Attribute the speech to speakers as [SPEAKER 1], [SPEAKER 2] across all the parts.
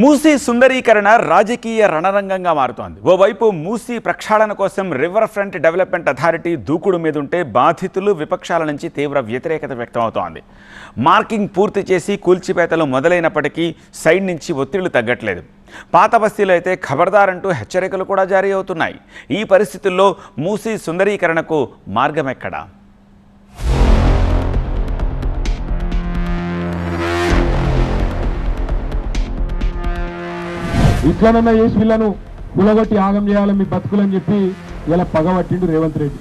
[SPEAKER 1] మూసీ సుందరీకరణ రాజకీయ రణరంగంగా మారుతోంది. ఓవైపు మూసీ ప్రక్షాళన కోసం రివర్ ఫ్రంట్ డెవలప్మెంట్ అథారిటీ దూకుడు మీదుంటే బాధితులు విపక్షాల నుంచి తీవ్ర వ్యతిరేకత వ్యక్తమవుతోంది. మార్కింగ్ పూర్తి చేసి కూల్చిపేతలు మొదలైనప్పటికీ సైడ్ నుంచి ఒత్తిళ్ళు తగ్గట్లేదు. పాత బస్తీలో అయితే ఖబర్దారంటూ హెచ్చరికలు కూడా జారీ అవుతున్నాయి. ఈ పరిస్థితుల్లో మూసీ సుందరీకరణకు మార్గమెక్కడా
[SPEAKER 2] ఇట్లనన్నా చేసి వీళ్ళను కులగొట్టి ఆగం చేయాలి మీ బతుకులని చెప్పి ఇలా పగబట్టిండు రేవంత్ రెడ్డి.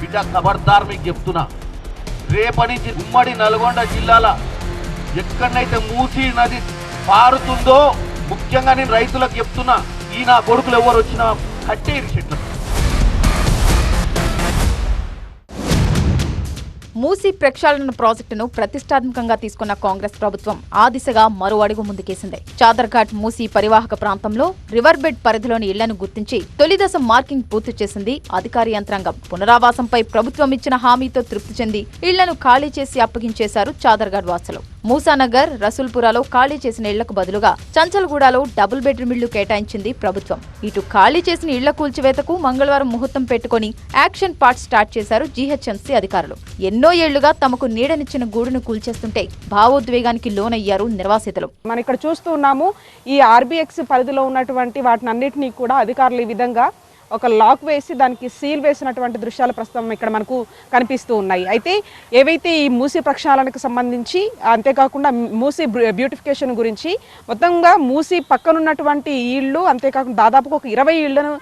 [SPEAKER 3] బిడ్డ ఖబర్దార్ మీకు చెప్తున్నా. రేపటి నుంచి ఉమ్మడి నల్గొండ జిల్లాల ఎక్కడనైతే మూసీ నది పారుతుందో ముఖ్యంగా నేను రైతులకు చెప్తున్నా ఈ నా కొడుకులు ఎవరు వచ్చినా కట్టేరి చెట్లు
[SPEAKER 4] మూసీ ప్రక్షాళన ప్రాజెక్టును ప్రతిష్టాత్మకంగా తీసుకున్న కాంగ్రెస్ ప్రభుత్వం ఆ దిశగా మరో అడుగు ముందుకేసింది. చాదర్ఘాట్ మూసీ పరివాహక ప్రాంతంలో రివర్ బెడ్ పరిధిలోని ఇళ్ళను గుర్తించి తొలి దశ మార్కింగ్ పూర్తి చేసింది అధికార యంత్రాంగం. పునరావాసంపై ప్రభుత్వం ఇచ్చిన హామీతో తృప్తి చెంది ఇళ్ళను ఖాళీ చేసి అప్పగించేశారు చాదర్ఘాట్ వాసులు. మూసానగర్ రసూల్పురాలో ఖాళీ చేసిన ఇళ్ళకు బదులుగా చంచల్గూడలో డబుల్ బెడ్రూమ్ ఇళ్ళు కేటాయించింది ప్రభుత్వం. ఇటు ఖాళీ చేసిన ఇళ్ళ కూల్చివేతకు మంగళవారం ముహూర్తం పెట్టుకుని యాక్షన్ పార్ట్ స్టార్ట్ చేశారు జీహెచ్ఎంసీ అధికారులు. ఎన్నో ఏళ్ళుగా తమకు నీడనిచ్చిన గూడును కూల్చేస్తుంటే భావోద్వేగానికి లోనయ్యారు నిర్వాసితులు.
[SPEAKER 5] మనం ఇక్కడ చూస్తూ ఉన్నాము ఈ ఆర్బీఎక్స్ పరిధిలో ఉన్నటువంటి వాటిని అన్నింటినీ కూడా అధికారులు ఈ విధంగా ఒక లాక్ వేసి దానికి సీల్ వేసినటువంటి దృశ్యాలు ప్రస్తుతం ఇక్కడ మనకు కనిపిస్తూ ఉన్నాయి. అయితే ఏవైతే ఈ మూసి ప్రక్షాళనకు సంబంధించి అంతేకాకుండా మూసి బ్యూటిఫికేషన్ గురించి మొత్తంగా మూసి పక్కనున్నటువంటి ఇళ్ళు అంతేకాకుండా దాదాపుగా ఒక ఇరవై ఇళ్ళను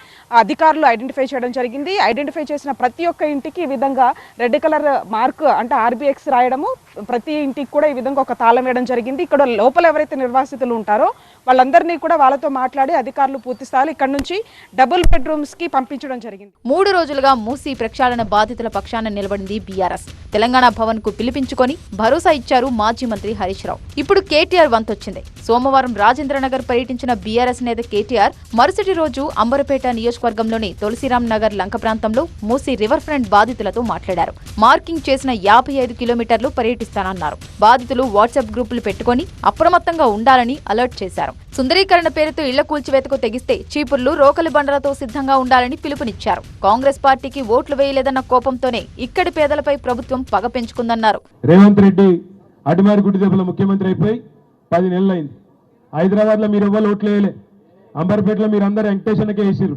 [SPEAKER 5] అధికారులు ఐడెంటిఫై చేయడం జరిగింది. ఐడెంటిఫై చేసిన ప్రతి ఒక్క ఇంటికి ఈ విధంగా రెడ్ కలర్ మార్క్ అంటే ఆర్బీఎక్స్ రాయడము ప్రతి ఇంటికి కూడా ఈ విధంగా ఒక తాళం వేయడం జరిగింది. ఇక్కడ లోపల ఎవరైతే నిర్వాసితులు ఉంటారో వాళ్ళందరినీ కూడా వాళ్ళతో మాట్లాడి అధికారులు పూర్తి స్థాయిలో ఇక్కడ నుంచి డబుల్ బెడ్రూమ్స్ కి పంపించడం జరిగింది.
[SPEAKER 4] మూడు రోజులుగా మూసీ ప్రక్షాళన బాధితుల పక్షాన నిలబడింది బీఆర్ఎస్. తెలంగాణ భవన్కు పిలిపించుకొని భరోసా ఇచ్చారు మాజీ మంత్రి హరీష్ రావు. ఇప్పుడు కేటీఆర్ వంతొచ్చింది. సోమవారం రాజేంద్రనగర్ పర్యటించిన బీఆర్ఎస్ నేత కేటీఆర్ మరుసటి రోజు అంబరపేట నియోజకవర్గంలోని తులసిరాం నగర్ లంక ప్రాంతంలో మూసీ రివర్ ఫ్రంట్ బాధితులతో మాట్లాడారు. మార్కింగ్ చేసిన యాభై ఐదు కిలోమీటర్లు పర్యటిస్తానన్నారు. బాధితులు వాట్సాప్ గ్రూపులు పెట్టుకొని అప్రమత్తంగా ఉండాలని అలర్ట్ చేశారు. సుందరీకరణ పేరుతో ఇళ్ళ కూల్చివేతకు తెగిస్తే చీపుర్లు రోకలి బండలతో సిద్ధంగా ఉండాలని పిలుపునిచ్చారు. కాంగ్రెస్ పార్టీకి ఓట్లు వేయలేదన్న కోపంతోనే ఇక్కడి పేదలపై ప్రభుత్వం పగ పెంచుకుందన్నారు.
[SPEAKER 2] రేవంత్ రెడ్డి అటుమారి గుడి దెబ్బల ముఖ్యమంత్రి అయిపోయి పది నెలలు అయింది హైదరాబాద్లో మీరు ఎవ్వరు ఓట్లు వేయలే. అంబర్పేటలో మీరు అందరు వెంకటేశ్వరకే వేసిర్రు.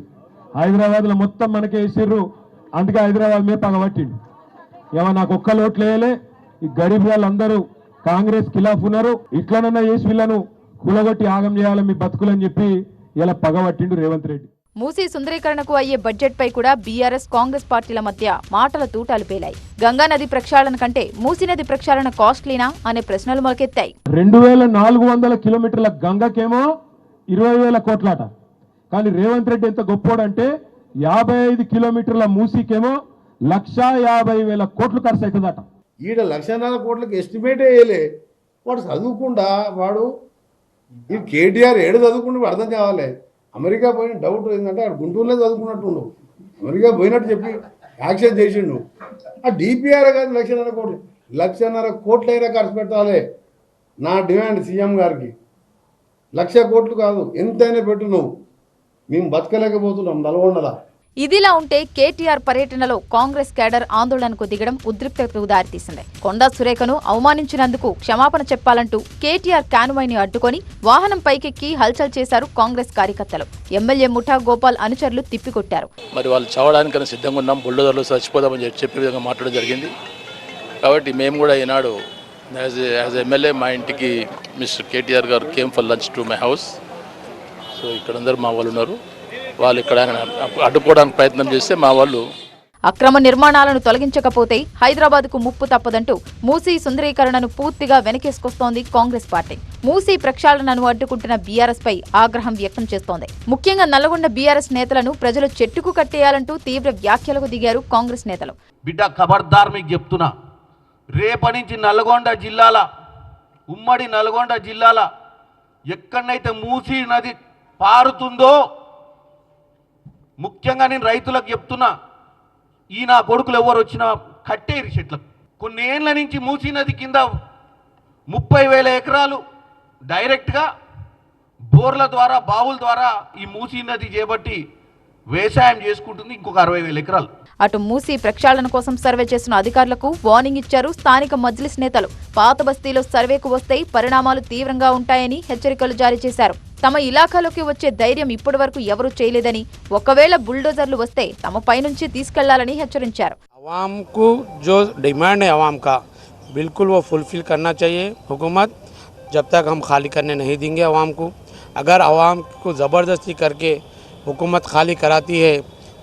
[SPEAKER 2] హైదరాబాద్లో మొత్తం మనకే వేసిర్రు. అందుకే హైదరాబాద్ మీద పగబట్టిండు ఏమో నాకు ఒక్క ఓట్లు వేయలే. ఈ గరీబ్ వాళ్ళందరూ కాంగ్రెస్ ఖిలాఫ్ ఉన్నారు. ఇట్లనన్నా చేసి వీళ్ళను కూలగొట్టి ఆగం చేయాలి మీ బతుకులని చెప్పి ఇలా పగబట్టిండు రేవంత్ రెడ్డి.
[SPEAKER 4] మూసీ సుందరీకరణకు అయ్యే బడ్జెట్ పై కూడా బీఆర్ఎస్ కాంగ్రెస్ పార్టీల మధ్య మాటల తూటాలు పేలాయి. గంగా నది ప్రక్షాళన కంటే మూసీ నది ప్రక్షాళన కాస్ట్లీనా అనే ప్రశ్నలు మొలకెత్తాయి.
[SPEAKER 2] రెండు వేల నాలుగు వందల కిలోమీటర్ల గంగకేమో ఇరవై వేల కోట్లాట. కానీ రేవంత్ రెడ్డి ఎంత గొప్పోడంటే యాభై ఐదు కిలోమీటర్ల మూసీకేమో లక్షా యాభై వేల కోట్లు ఖర్చు అవుతుందట
[SPEAKER 6] ఈడ లక్షన్నర కోట్లకి ఎస్టిమేట్ వేయలే. వాడు చదువుకుండా వాడు ఈ కేటీఆర్ ఏడు చదువుకుంటే అర్థం కావాలి. అమెరికా పోయిన డౌట్ ఏంటంటే అక్కడ గుంటూరులో చదువుకున్నట్టుండు. అమెరికా పోయినట్టు చెప్పి యాక్షన్ చేసిండు. ఆ డిపిఆర్ కాదు లక్షన్నర కోట్లు లక్షన్నర కోట్లైనా ఖర్చు పెట్టాలి. నా డిమాండ్ సీఎం గారికి. లక్ష కోట్లు కాదు ఎంతైనా పెట్టు నువ్వు. మేము బతకలేకపోతున్నాం నల్గొండలా.
[SPEAKER 4] ఇదిలా ఉంటే కేటీఆర్ పర్యటనలో కాంగ్రెస్ కేడర్ ఆందోళనకు దిగడం ఉద్రిక్తతకు దారితీసింది. కొండా సురేఖను అవమానించినందుకు క్షమాపణ చెప్పాలంటూ కేటీఆర్ కానువైని అడ్డుకొని వాహనం పైకెక్కి హల్చల్ చేశారు కాంగ్రెస్ కార్యకర్తలు. ఎమ్మెల్యే ముఠా గోపాల్ అనుచరులు తిప్పికొట్టారు.
[SPEAKER 7] మరి వాళ్ళు చావడానికైనా సిద్ధంగా ఉన్నాం బుల్డోజర్లు చచ్చిపోదామని చెప్పి చెప్పే విధంగా మాట్లాడడం జరిగింది. కాబట్టి మేము కూడా ఈనాడు యాజ్ యాజ్ ఎమ్మెల్యే మా ఇంటికి మిస్టర్ కేటీఆర్ గారు came for lunch to my house. So ఇక్కడ అందరూ మా వాళ్ళు ఉన్నారు. వాళ్ళు ఇక్కడ అడ్డుకోవడానికి ప్రయత్నం చేస్తే మా వాళ్ళు
[SPEAKER 4] అక్రమ నిర్మాణాలను తొలగించకపోతే హైదరాబాద్కు ముప్పు తప్పదంటూ మూసీ సుందరీకరణను పూర్తిగా వెనకేసుకొస్తోంది కాంగ్రెస్ పార్టీ. మూసీ ప్రక్షాళనను అడ్డుకుంటున్న బీఆర్ఎస్ పై ఆగ్రహం వ్యక్తం చేస్తోంది. ముఖ్యంగా నల్లగొండ బీఆర్ఎస్ నేతలను ప్రజలు చెట్టుకు కట్టేయాలంటూ తీవ్ర వ్యాఖ్యలకు దిగారు కాంగ్రెస్ నేతలు.
[SPEAKER 3] బిడ్డ ఖబర్దార్ మీకు చెప్తున్నా. రేపటి నుంచి నల్గొండ జిల్లాల ఉమ్మడి నల్గొండ జిల్లాల ఎక్కడనైతే మూసీ నది పారుతుందో ముఖ్యంగా నేను రైతులకు చెప్తున్నా ఈ నా కొడుకులు ఎవరు వచ్చినా కట్టేరు చెట్లకు. కొన్నేళ్ళ నుంచి మూసీ నది కింద ముప్పై వేల ఎకరాలు డైరెక్ట్గా బోర్ల ద్వారా బావుల ద్వారా ఈ మూసీ నది చేపట్టి వ్యవసాయం చేసుకుంటుంది ఇంకొక అరవై వేల ఎకరాలు
[SPEAKER 4] అటు మూసి ప్రక్షాళన కోసం సర్వే చేస్తున్న అధికారులకు వార్నింగ్ ఇచ్చారు స్థానిక మజ్లిస్ నేతలు పాత బస్తీలో సర్వేకు వస్తే పరిణామాలు తీవ్రంగా ఉంటాయని హెచ్చరికలు జారీ చేశారు తమ ఇలాఖాలోకి వచ్చే ధైర్యం ఇప్పటి వరకు ఎవరూ చేయలేదని ఒకవేళ బుల్డోజర్లు వస్తే తమ పైనుంచి తీసుకెళ్లాలని హెచ్చరించారు
[SPEAKER 8] आवाम को जो डिमांड है आवाम का बिल्कुल वो फुलफिल करना चाहिए हुकूमत जब तक हम खाली करने नहीं देंगे आवाम को अगर आवाम को ज़बरदस्ती करके हुकूमत खाली कराती है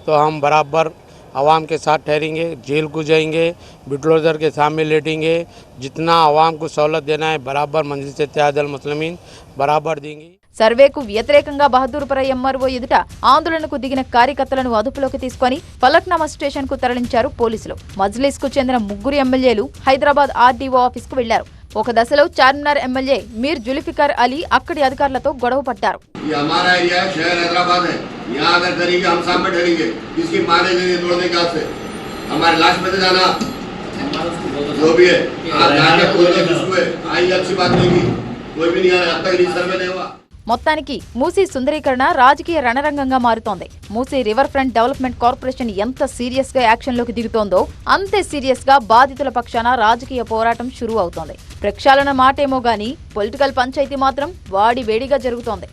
[SPEAKER 8] तो हम बराबर आवाम के साथ ठहरेंगे जेल को जाएंगे बिटलोजर के सामने लेटेंगे जितना आवाम को सहूलत देना है बराबर मंजिल से त्यादल मुसलमिन बराबर देंगे
[SPEAKER 4] సర్వేకు వ్యతిరేకంగా బహదూర్పుర ఎంఆర్ఓ ఎదుట ఆందోళనకు దిగిన కార్యకర్తలను అదుపులోకి తీసుకొని ఫలక్నామా స్టేషన్ కు తరలించారు పోలీసులు మజ్లిస్ కు చెందిన ముగ్గురు ఎమ్మెల్యేలు హైదరాబాద్ ఆర్డీఓ ఆఫీస్ కు వెళ్లారు ఒక దశలో చార్మినార్ ఎమ్మెల్యే మీర్ జులిఫికర్ అలీ అక్కడి అధికారులతో గొడవ పడ్డారు
[SPEAKER 9] ये हमारा एरिया है शहर हैदराबाद है यहाँ अगर करेंगे हम सामने ठहरेंगे किसकी मारे गए तोड़ने का से हमारे लाश में तो जाना जो भी है आप जाके कोई नहीं किसको है आई अच्छी बात नहीं की कोई भी नहीं आ रहा अब तक रिसर्वे नहीं हुआ
[SPEAKER 4] మొత్తానికి మూసీ సుందరీకరణ రాజకీయ రణరంగంగా మారుతోంది. Musi river front development corporation ఎంత సీరియస్గా యాక్షన్లోకి దిగుతోందో అంతే సీరియస్గా బాధితుల పక్షాన రాజకీయ పోరాటం షురూ అవుతోంది ప్రక్షాళన మాటేమో గాని పొలిటికల్ పంచాయతీ మాత్రం వాడి వేడిగా జరుగుతోంది.